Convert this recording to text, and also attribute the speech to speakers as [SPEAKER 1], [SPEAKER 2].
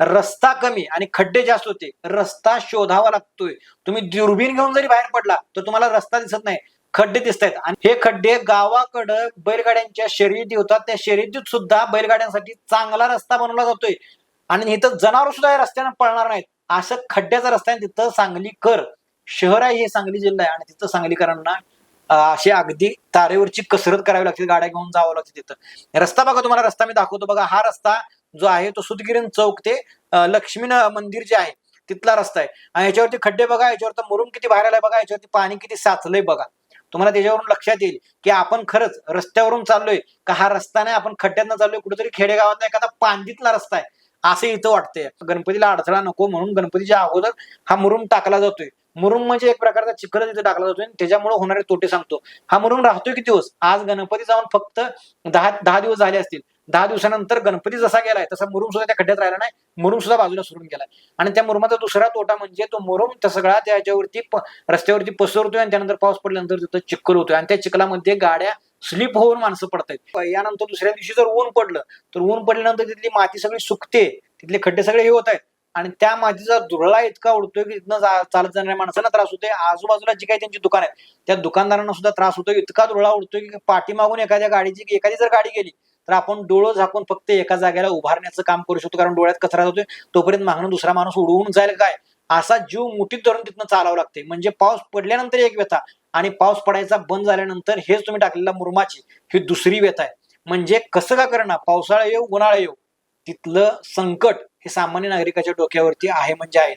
[SPEAKER 1] रस्ता कमी आणि खड्डे जास्त होते रस्ता शोधावा लागतोय. तुम्ही दुर्बीन घेऊन जरी बाहेर पडला तर तुम्हाला रस्ता दिसत नाही खड्डे दिसत आहेत. आणि हे खड्डे गावाकडं बैलगाड्यांच्या शर्यती होतात त्या शर्यतीत सुद्धा बैलगाड्यांसाठी चांगला रस्ता बनवला जातोय. आणि इथं जनावर सुद्धा या रस्त्यानं पळणार नाहीत. असं खड्ड्याचा रस्ता आहे तिथं सांगलीकर शहर आहे हे सांगली जिल्हा आहे. आणि तिथं सांगलीकरांना अशी अगदी तारेवरची कसरत करावी लागते गाड्या घेऊन जावं लागते तिथं. रस्ता बघा तुम्हाला रस्ता मी दाखवतो बघा. हा रस्ता जो आहे तो सुतगिरीन चौक ते लक्ष्मी मंदिर जे आहे तिथला रस्ता आहे. आणि याच्यावरती खड्डे बघा याच्यावरती मुरुम किती बाहेर आलाय बघा याच्यावरती पाणी किती साचलंय बघा. तुम्हाला त्याच्यावरून लक्षात येईल की आपण खरंच रस्त्यावरून चाललोय का हा रस्ता नाही आपण खड्ड्यातनं चाललोय कुठेतरी खेडेगावात एखादा पांदीतला रस्ता आहे असं इथं वाटतंय. गणपतीला अडथळा नको म्हणून गणपतीच्या अगोदर हा मुरुम टाकला जातोय. मुरुम म्हणजे एक प्रकारचा चिखल तिथे टाकला जातोय त्याच्यामुळे होणारे तोटे सांगतो. हा मुरुम राहतोय किती दिवस? आज गणपती जाऊन फक्त दहा दहा दिवस झाले असतील. दहा दिवसानंतर गणपती जसा गेलाय तसा मुरुम सुद्धा त्या खड्ड्यात राहिला नाही. मुरुम सुद्धा बाजूला सोडून गेलाय. आणि त्या मुरुमाचा दुसरा तोटा म्हणजे तो मुरुम त्या सगळा त्याच्यावरती रस्त्यावरती पसरतोय आणि त्यानंतर पाऊस पडल्यानंतर तिथं चिखल होतोय आणि त्या चिखलामध्ये गाड्या स्लिप होऊन माणसं पडतायत. यानंतर दुसऱ्या दिवशी जर ऊन पडलं तर ऊन पडल्यानंतर तिथली माती सगळी सुकते. तिथले खड्डे सगळे हे होत आहेत आणि त्या मातीचा धुरळा इतका उडतोय की तिथनं जा- चालत जाणाऱ्या माणसांना त्रास होतोय. आजूबाजूला जी काही त्यांची दुकान आहेत त्या दुकानदारांना सुद्धा त्रास होतोय. इतका धुरळा उडतोय की पाठीमागून एखाद्या गाडीची एखादी जर गाडी गेली तर आपण डोळं झाकून फक्त एका जागेला उभारण्याचं काम करू शकतो कारण डोळ्यात कचरा जातोय तोपर्यंत मागणं दुसरा माणूस उडवून जाईल काय? असा जीव मुठीत धरून तिथनं चालावं लागते म्हणजे पाऊस पडल्यानंतर एक व्यथा आणि पाऊस पडायचा बंद झाल्यानंतर हेच तुम्ही टाकलेला मुरमाची ही दुसरी व्यथा आहे. म्हणजे कसं का करणार पावसाळा येऊ उन्हाळा येऊ. तिथलं संकट हे सामान्य नागरिकाच्या डोक्यावरती आहे म्हणजे आहे.